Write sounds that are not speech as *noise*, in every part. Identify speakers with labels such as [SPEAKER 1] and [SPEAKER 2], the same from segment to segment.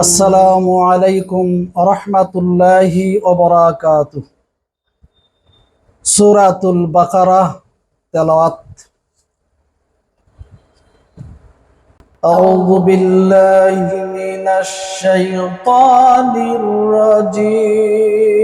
[SPEAKER 1] আসসালামু আলাইকুম রহমাতুল্লাহি ওবরাকাত সুরাতুল বাকারা তেলাওয়াত أعوذ بالله من الشيطان الرجيم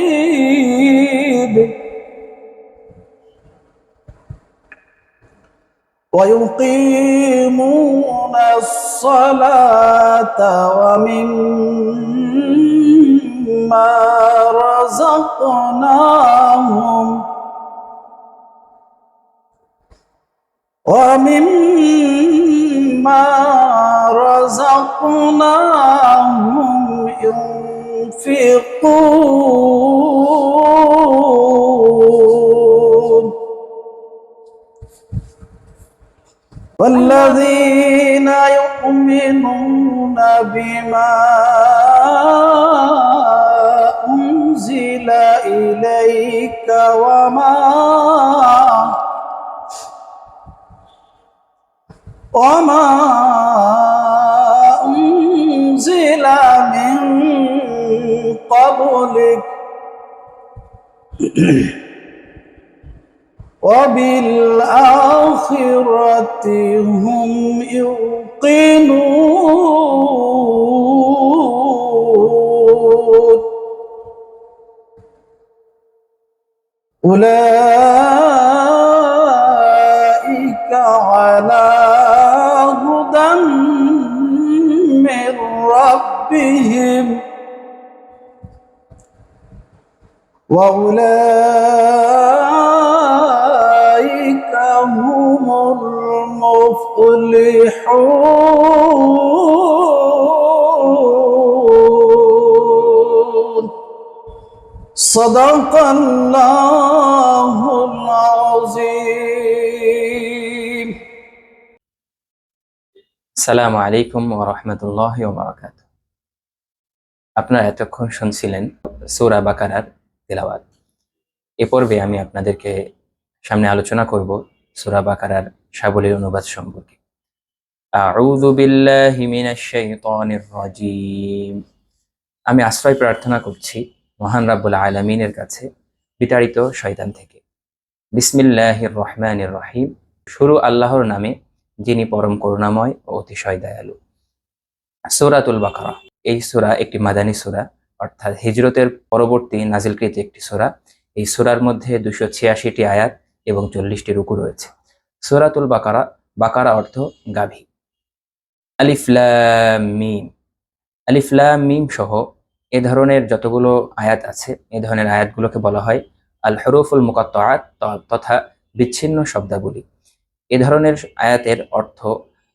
[SPEAKER 1] ويقيمون الصلاة ومما رزقناهم ومما رزقناهم ينفقون. والذين يؤمنون بما أنزل إليك وما وما أنزل من قبلك *clears throat* وبالآخرة هم يوقنون. أولئك على هدى من ربهم. وأولئك المفلحون صدق الله العظيم
[SPEAKER 2] সালামু আলাইকুম ওরহমতুল্লাহ ওবরাকাত আপনারা এতক্ষণ শুনছিলেন সৌরা বাকারার তেলাওয়াত এ পর্বে আমি আপনাদেরকে সামনে আলোচনা করব সূরা বাকারার সাবলীল অনুবাদ সম্পর্কে আউযু বিল্লাহি মিনাশ শাইতানির রাজীম। আমি আশ্রয় প্রার্থনা করছি মহান রাব্বুল আলামিনের কাছে, বিতাড়িত শয়তান থেকে। বিসমিল্লাহির রহমানির রহিম। শুরু আল্লাহর নামে, যিনি পরম করুণাময় ও অতিশয় দয়ালু। সূরাতুল বাকারা। এই সূরা একটি মাদানী সূরা, অর্থাৎ হিজরতের পরবর্তী নাজিলকৃত একটি সূরা। এই সূরার মধ্যে দুশো ছিয়াশিটি আয়াত এবং চল্লিশটি রুকু রয়েছে। সূরাতুল বাকারা বাকারা অর্থ গাভী। আলিফলাম মিম। আলিফলাম মিম সহ এ ধরনের যতগুলো আয়াত আছে, এ ধরনের আয়াতগুলোকে বলা হয় আল হরুফুল মুকাত্তাআত ত- তথা বিচ্ছিন্ন শব্দাবলী। এ ধরনের আয়াতের অর্থ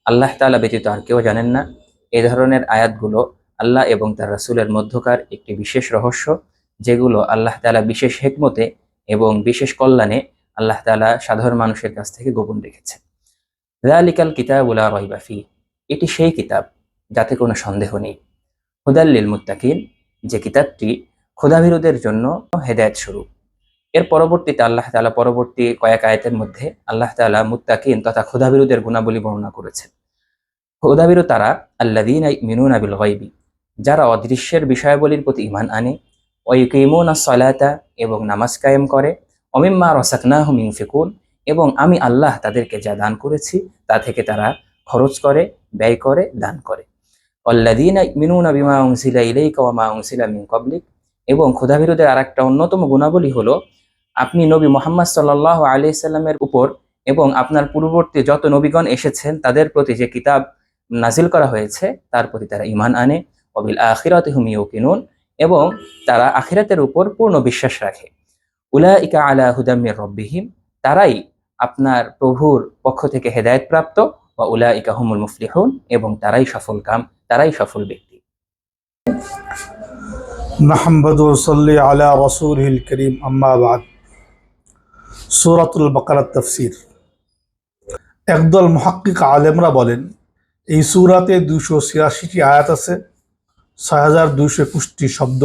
[SPEAKER 2] আল্লাহ তালা ব্যতীত আর কেউ জানেন না। এ ধরনের আয়াতগুলো আল্লাহ এবং তার রাসূলের মধ্যকার একটি বিশেষ রহস্য, যেগুলো আল্লাহ তালা বিশেষ হেকমতে এবং বিশেষ কল্যাণে আল্লাহ তালা সাধারণ মানুষের কাছ থেকে গোপন রেখেছে যালিকাল কিতাবুলা রাইবা ফি এটি সেই কিতাব, যাতে কোনো সন্দেহ নেই। হুদাল্লিল মুত্তাকিন, যে কিতাবটি ক্ষুধাবিরোধের জন্য হেদায়েত স্বরূপ। এর পরবর্তীতে আল্লাহ তাআলা পরবর্তী কয়েক আয়াতের মধ্যে আল্লাহ তালা মুত্তাকিন তথা ক্ষুধাবিরোধের গুণাবলী বর্ণনা করেছেন। ক্ষুধাবিরু তারা আল্লাযীনা ইউমিনুনা বিল গায়বি, যারা অদৃশ্যের বিষয়াবলীর প্রতি ইমান আনে, ওয়া ইউকিমুনা সলাতা, এবং নামাজ কায়েম করে অমিম্মা রাসাকনাহুম ইউনফিকুন, এবং আমি আল্লাহ তাদেরকে যা দান করেছি, তা থেকে তারা খরচ করে ব্যয় করে, দান করে। অল্লাদিনা মিনুনা বিমা উনসিলা ইলাইকা মা উনসিলা মিন ক্বাবলিক। এবং ক্ষুধাবিরোধের আর একটা অন্যতম গুণাবলী হলো, আপনি নবী মোহাম্মদ সাল্লাহ আলি সাল্লামের উপর এবং আপনার পূর্ববর্তী যত নবীগণ এসেছেন, তাদের প্রতি যে কিতাব নাজিল করা হয়েছে, তার প্রতি তারা ইমান আনে। অবিল আখিরাতে হুম ইউকিনুন। এবং তারা আখিরাতের উপর পূর্ণ বিশ্বাস রাখে। উলা ইকা আলা হুদাম্মির রব্বিহিম। তারাই আপনার প্রভুর পক্ষ থেকে হেদায়েত প্রাপ্ত। বা উলা ইকাহমুল মুফলিহুন এবং তারাই সফল কাম, তারাই সফল ব্যক্তি।
[SPEAKER 3] নাহমদ সাল্লি আলা করিম আম্মাবাদ সুরাতুল বকরার তফসির। একদল মহাক্কিক আলেমরা বলেন, এই সুরাতে দুশো ছিয়াশিটি আয়াত আছে, ছয় হাজার দুইশো একুশটি শব্দ,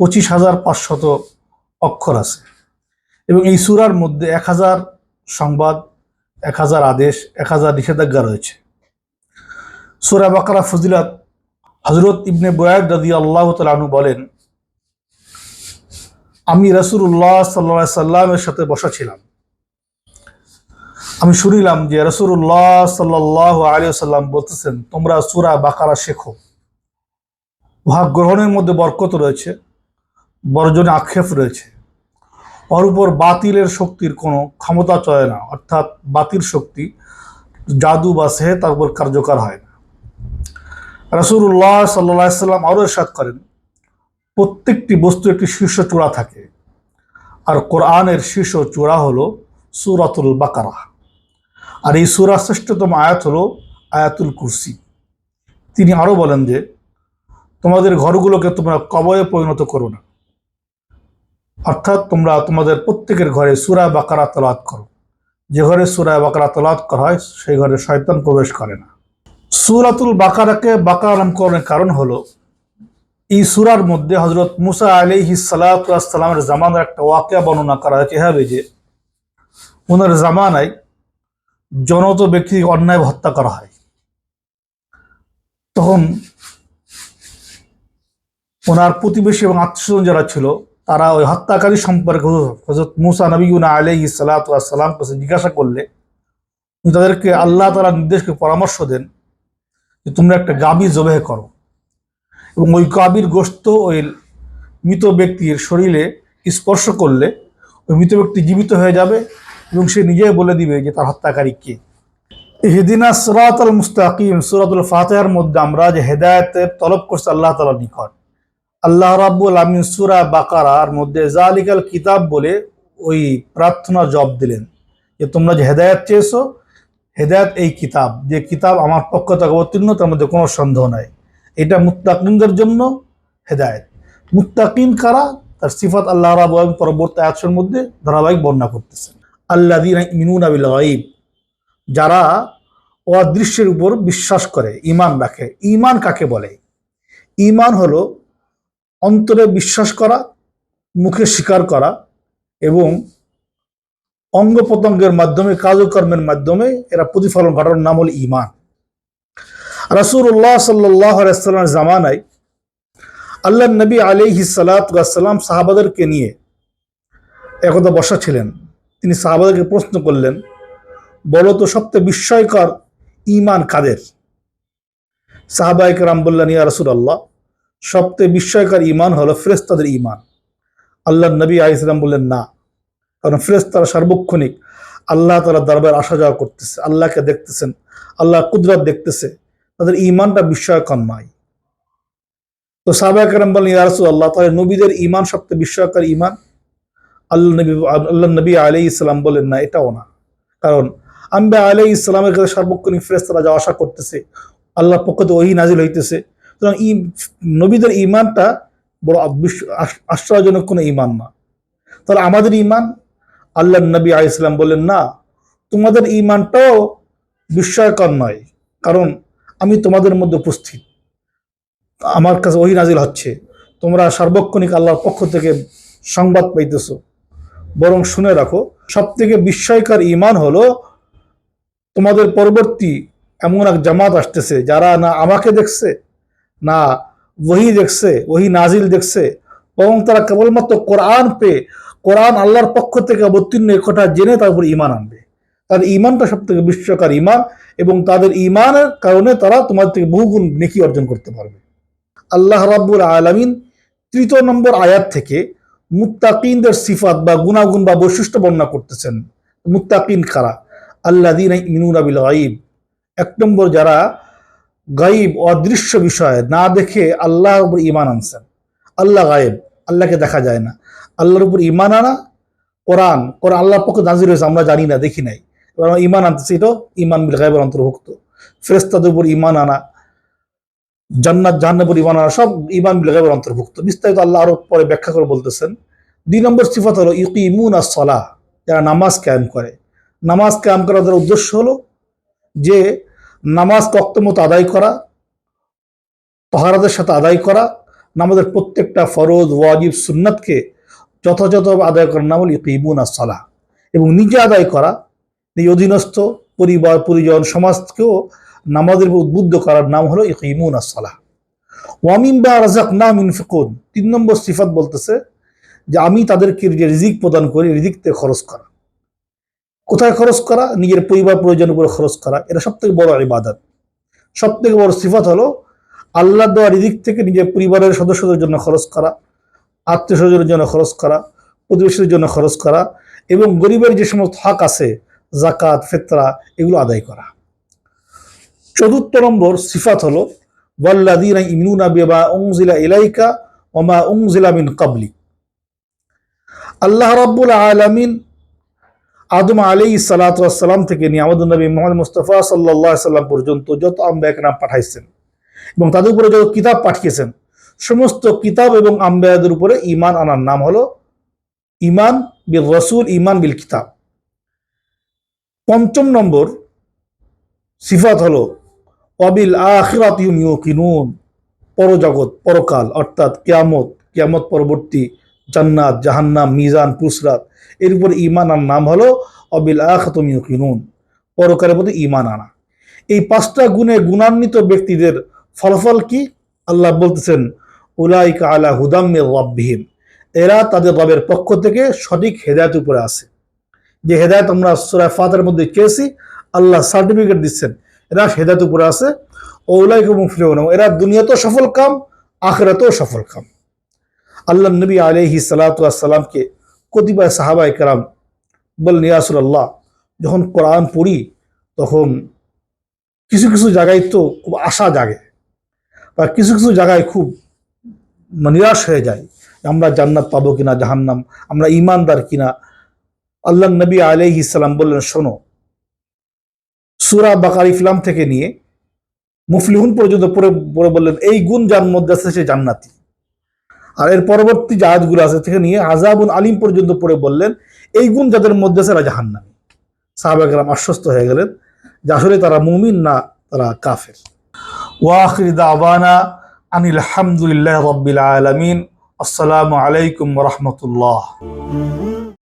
[SPEAKER 3] পঁচিশ হাজার পাঁচশত অক্ষর আছে। এবং এই সুরার মধ্যে এক হাজার সংবাদ এক হাজার আদেশ, এক হাজার নিষেধাজ্ঞা রয়েছে। সূরা বাকারা ফজিলাত হজরত ইবনে বয়াদ রাজি আল্লাহ তালু বলেন, আমি রসুল্লাহ সাল্লা সাল্লামের সাথে বসা ছিলাম। আমি শুনিলাম যে রসুল্লাহ সাল্লাহ আলী সাল্লাম বলতেছেন, তোমরা সুরা বাকারা শেখো। উহা গ্রহণের মধ্যে বরকত রয়েছে, বর্জনে আক্ষেপ রয়েছে। ওর উপর বাতিলের শক্তির কোনো ক্ষমতা চলে না, অর্থাৎ বাতিল শক্তি, জাদু বা সেহে তার উপর কার্যকর হয় না। রাসুল্লাহ সাল্লাহ সাল্লাম আরও সাত করেন, প্রত্যেকটি বস্তু একটি শীর্ষ চূড়া থাকে। আর কোরআনের শীর্ষ চূড়া হলো সুরাতুল বাকারা। আর এই সুরা শ্রেষ্ঠতম আয়াত হলো আয়াতুল কুরসি। তিনি আরও বলেন যে, তোমাদের ঘরগুলোকে তোমরা কবয়ে পরিণত করো না। অর্থাৎ তোমরা তোমাদের প্রত্যেকের ঘরে সুরা বাকারা তলাত করো। যে ঘরে সুরা বাকারা তলাত করা হয়, সেই ঘরে শয়তান প্রবেশ করে না। সুরাতুল বাকারাকে বাকারা নামকরণের কারণ হলো, এই সুরার মধ্যে হজরত মুসা আলিহি সালাতামের জামানার একটা ওয়াকিয়া বর্ণনা করা হয়েছে। এভাবে যে, ওনার জামানায় জনত ব্যক্তিকে অন্যায় হত্যা করা হয়। তখন ওনার প্রতিবেশী এবং আত্মীয় যারা ছিল তারা ওই হত্যাকারী সম্পর্কে হজরত মুসা নবীনা আলহি সালাতাম কাছে জিজ্ঞাসা করলে তাদেরকে আল্লাহ তালা নির্দেশকে পরামর্শ দেন যে তোমরা একটা গাবি জবেহ করো। এবং ওই গাবির গোস্ত ওই মৃত ব্যক্তির শরীরে স্পর্শ করলে ওই মৃত ব্যক্তি জীবিত হয়ে যাবে এবং সে নিজেই বলে দিবে যে তার হত্যাকারী কে। হেদিনা সুরাত আল মুস্তাকিম, সুরাতুল ফাতেহার মধ্যে আমরা যে হেদায়তের তলব করছি আল্লাহ তালার নিকট। আল্লাহ রাব্বুল আমিন সুরা বাকারার মধ্যে জালিকাল কিতাব বলে ওই প্রার্থনা জব দিলেন যে, তোমরা যে হেদায়ত চেয়েছো, হেদায়ত এই কিতাব। যে কিতাব আমার পক্ষ থেকে অবতীর্ণ, তার মধ্যে কোনো সন্দেহ নাই। এটা মুত্তাকিনদের জন্য হেদায়ত। মুত্তাকিন কারা? তার সিফাত আল্লাহ রাব পরবর্তী আয়াতের মধ্যে ধারাবাহিক বর্ণনা করতেছেন। আল্লাহ মিনুন আবিল গাইব যারা অদৃশ্যের উপর বিশ্বাস করে ইমান রাখে। ইমান কাকে বলে? ইমান হলো অন্তরে বিশ্বাস করা, মুখে স্বীকার করা এবং অঙ্গ প্রত্যঙ্গের মাধ্যমে, কাজকর্মের মাধ্যমে এরা প্রতিফলন ঘটানোর নাম হল ইমান রাসুল্লাহ সাল্লামের জামানায় আল্লাহ নবী আলিহি সালাতাম সাহাবাদেরকে নিয়ে একদা বসা ছিলেন। তিনি সাহাবাদেরকে প্রশ্ন করলেন, বলো তো সবচেয়ে বিস্ময়কর ইমান কাদের? সাহাবাহিক রাম বললেন, ইয়া রসুল আল্লাহ সবচেয়ে বিস্ময়কর ইমান হলো ফেরেস্তাদের ইমান আল্লাহ নবী আলাইসালাম বললেন, না। কারণ ফেরেস্তারা সার্বক্ষণিক আল্লাহ তালা দরবার আসা যাওয়া করতেছে, আল্লাহকে দেখতেছেন আল্লাহ কুদরত দেখতেছে। তাদের ইমানটা বিস্ময়কর নয়। তো সাহবাহাম বলেন ইয়ারসুল আল্লাহ তাহলে নবীদের ইমান সবচেয়ে বিস্ময়কর ইমান আল্লাহ নবী আল্লাহ নবী আলি ইসলাম বলেন না, এটাও না। কারণ আম্বা আলি ইসলামের কাছে সার্বক্ষণিক ফেরেস্তারা যাওয়া আসা করতেছে আল্লাহ পক্ষ তো ওই নাজিল হইতেছে। সুতরাং ই নবীদের ইমানটা বড় আশ্চর্যজনক কোনো ইমান না। তাহলে আমাদের ইমান আল্লাহ নবী আলি ইসলাম বললেন, না, তোমাদের ইমানটাও বিস্ময়কর নয়, কারণ আমি তোমাদের মধ্যে উপস্থিত। আমার কাছে ওই নাজিল হচ্ছে। তোমরা সার্বক্ষণিক আল্লাহর পক্ষ থেকে সংবাদ পাইতেছ। বরং শুনে রাখো সব থেকে বিস্ময়কর ইমান হলো, তোমাদের পরবর্তী এমন এক জামাত আসতেছে, যারা না আমাকে দেখছে না, ওহি দেখছে, ওহি নাজিল দেখছে। বরং তারা কেবলমাত্র কোরআন পেয়ে, কোরআন আল্লাহর পক্ষ থেকে অবতীর্ণ কথা জেনে তার উপর ইমান আনবে। তাদের ইমানটা সব থেকে বিশ্বকার ইমান এবং তাদের ইমানের কারণে তারা তোমার থেকে বহুগুণ নেকি অর্জন করতে পারবে। আল্লাহ রাব্বুল আলামিন তৃতীয় নম্বর আয়াত থেকে মুত্তাকিনদের সিফাত বা গুণাগুণ বা বৈশিষ্ট্য বর্ণনা করতেছেন। মুত্তাকিন কারা? আল্লাহ দিন মিনুনা বিল গাইব এক নম্বর যারা গাইব, অদৃশ্য বিষয়, না দেখে আল্লাহর উপর ইমান আনছেন। আল্লাহ গায়েব, আল্লাহকে দেখা যায় না। আল্লাহর উপর ইমান আনা কোরআন কোরআন আল্লাহর পক্ষে নাজির হয়েছে, আমরা জানি না, দেখি নাই। এবার আমরা ইমান আনতেছি এটাও ইমান বিল গায়েবের অন্তর্ভুক্ত। ফেরেস্তাদের উপর ইমান আনা, জান্নাত, জাহান্নামের উপর ইমান আনা, সব ইমান বিল গায়েবের অন্তর্ভুক্ত। বিস্তারিত আল্লাহ আরও পরে ব্যাখ্যা করে বলতেছেন। দুই নম্বর সিফাত হলো ইকিমুন আর সলাহ যারা নামাজ কায়েম করে। নামাজ কায়েম করার উদ্দেশ্য হলো যে নামাজ মতো আদায় করা, তহারাদের সাথে আদায় করা, নামাজের প্রত্যেকটা ফরজ, ওয়াজিব, সুন্নাতকে যথাযথভাবে আদায় করার নাম হল ইকিমুন সলাহ। এবং নিজে আদায় করা, নিজ অধীনস্থ পরিবার, পরিজন, সমাজকেও নামাজের উদ্বুদ্ধ করার নাম হলো ইকিমুন সলাহ। ওয়ামিন বা রাজাক নাম ইনফিকুন তিন নম্বর সিফাত বলতেছে যে, আমি তাদেরকে যে রিজিক প্রদান করি রিজিকতে খরচ করা। কোথায় খরচ করা? নিজের পরিবার প্রয়োজনের উপরে খরচ করা। এটা সব থেকে বড় ইবাদত। সব থেকে বড় সিফাত হলো আল্লাহ দেওয়া রিজিক থেকে নিজের পরিবারের সদস্যদের জন্য খরচ করা আত্মীয় স্বজনের জন্য খরচ করা, প্রতিবেশীদের জন্য খরচ করা এবং গরিবের যে সমস্ত হক আছে জাকাত ফেতরা, এগুলো আদায় করা। চতুর্থ নম্বর সিফাত হলো ওয়াল্লাদিনা ইমিনুনা বিমা উনজিলা ইলাইকা ওমা উনজিলা মিন কাবলি আল্লাহ রাব্বুল আলামিন আদম আলী সালাতাম থেকে নিয়ে আমাদের নবী মোহাম্মদ মুস্তফা সাল্লাহ সাল্লাম পর্যন্ত যত আম্বায়ক নাম পাঠাইছেন এবং তাদের উপরে যত কিতাব পাঠিয়েছেন, সমস্ত কিতাব এবং আম্বায়াদের উপরে ইমান আনার নাম হলো ইমান বিল রসুল ইমান বিল কিতাব। পঞ্চম নম্বর সিফাত হলো, অবিল আখিরাত ইউকিনুন, পরজগৎ, পরকাল, অর্থাৎ কেয়ামত কেয়ামত পরবর্তী জান্নাত, জাহান্নাম, মিজান পুসরাত এর উপর ইমান আনার নাম হলো অবিল আখতম পরকারের প্রতি ইমান আনা। এই পাঁচটা গুণে গুণান্বিত ব্যক্তিদের ফলাফল কি? আল্লাহ বলতেছেন, উলাইকা আলা হুদাম্মির রব্বিহিম। এরা তাদের রবের পক্ষ থেকে সঠিক হেদায়ত উপরে আছে। যে হেদায়ত আমরা সুরায় ফাতের মধ্যে চেয়েছি আল্লাহ সার্টিফিকেট দিচ্ছেন, এরা হেদায়ত উপরে আছে। ওলাইকা মুফলিউন এরা দুনিয়াতেও সফল কাম, আখরাতেও সফল কাম। আল্লাহ নবী আলহি সালাতামকে কতিপয় সাহাবাই কারাম বলেন ইয়াসুল্লাহ যখন কোরআন পড়ি, তখন কিছু কিছু জায়গায় তো খুব আশা জাগে বা কিছু কিছু জায়গায় খুব নিরাশ হয়ে যায় আমরা জান্নাত পাবো কিনা, জাহান্নাম, আমরা ইমানদার কিনা। আল্লাহ নবী আলহি ইসালাম বললেন, শোনো, সুরা বাকার ইফলাম থেকে নিয়ে মুফলিহুন পর্যন্ত পরে বললেন, এই গুণ যার মধ্যে আছে সে জান্নাতি। আর এর পরবর্তী জাহাজগুলো আছে থেকে নিয়ে আজাবুল আলিম পর্যন্ত পড়ে বললেন, এই গুণ যাদের মধ্যে আছে রাজা হান্নামি সাহাবাগরাম আশ্বস্ত হয়ে গেলেন যে আসলে তারা মুমিন না, তারা কাফের। ওয়াখির দাওয়ানা আনিল হামদুলিল্লাহ রব্বিল আলমিন। আসসালামু আলাইকুম রহমতুল্লাহ।